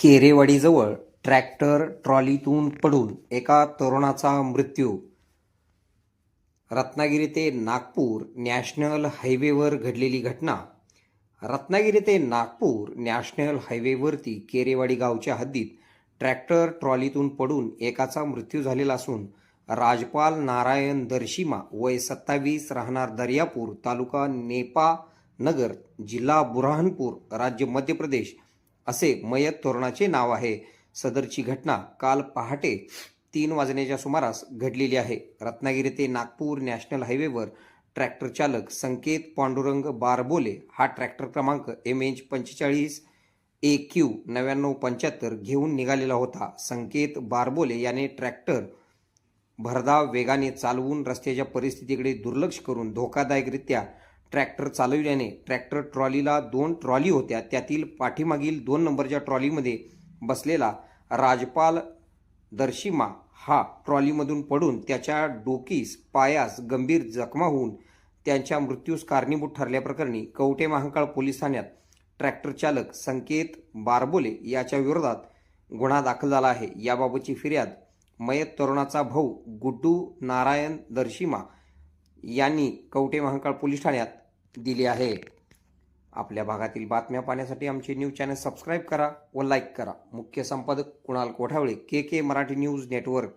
केरेवाडीजवळ tractor ट्रॉलीतून पडून एका तरुणाचा मृत्यू. रत्नागिरी ते नागपूर नॅशनल हायवेवर घडलेली घटना. रत्नागिरी ते नागपूर नॅशनल हायवेवरती केरेवाडी गावच्या हद्दीत ट्रॅक्टर ट्रॉलीतून पडून एकाचा मृत्यू झालेला असून राजपाल नारायण दर्शिमा वय सत्तावीस राहणार दर्यापूर तालुका नेपा नगर जिल्हा बुरहानपूर राज्य मध्य प्रदेश असे मयत तोरणाचे नाव आहे. सदरची घटना काल पहाटे तीन वाजण्याच्या सुमारास घडलेली आहे. रत्नागिरी ते नागपूर नॅशनल हायवेवर ट्रॅक्टर चालक संकेत पांडुरंग बारबोले हा ट्रॅक्टर क्रमांक एम एच पंचेचाळीस ए क्यू नव्याण्णव पंच्याहत्तर घेऊन निघालेला होता. संकेत बारबोले याने ट्रॅक्टर भरधाव वेगाने चालवून रस्त्याच्या परिस्थितीकडे दुर्लक्ष करून धोकादायकरित्या ट्रॅक्टर चालविल्याने ट्रॅक्टर ट्रॉलीला दोन ट्रॉली होत्या. त्यातील पाठीमागील दोन नंबरच्या ट्रॉलीमध्ये बसलेला राजपाल दर्शिमा हा ट्रॉलीमधून पडून त्याच्या डोकीस पायास गंभीर जखमा होऊन त्यांच्या मृत्यूस कारणीभूत ठरल्याप्रकरणी कवटे महांकाळ पोलीस ठाण्यात ट्रॅक्टर चालक संकेत बारबोले याच्या विरोधात गुन्हा दाखल झाला आहे. याबाबतची फिर्याद मयत तरुणाचा भाऊ गुड्डू नारायण दर्शिमा यांनी कवठे महांकाळ पोलीस ठाण्यात दिली आहे. आपल्या भागातील बातम्या पाहण्यासाठी आमचे न्यूज चॅनल सबस्क्राईब करा व लाईक करा. मुख्य संपादक Kunal Kothavale K K Marathi news network.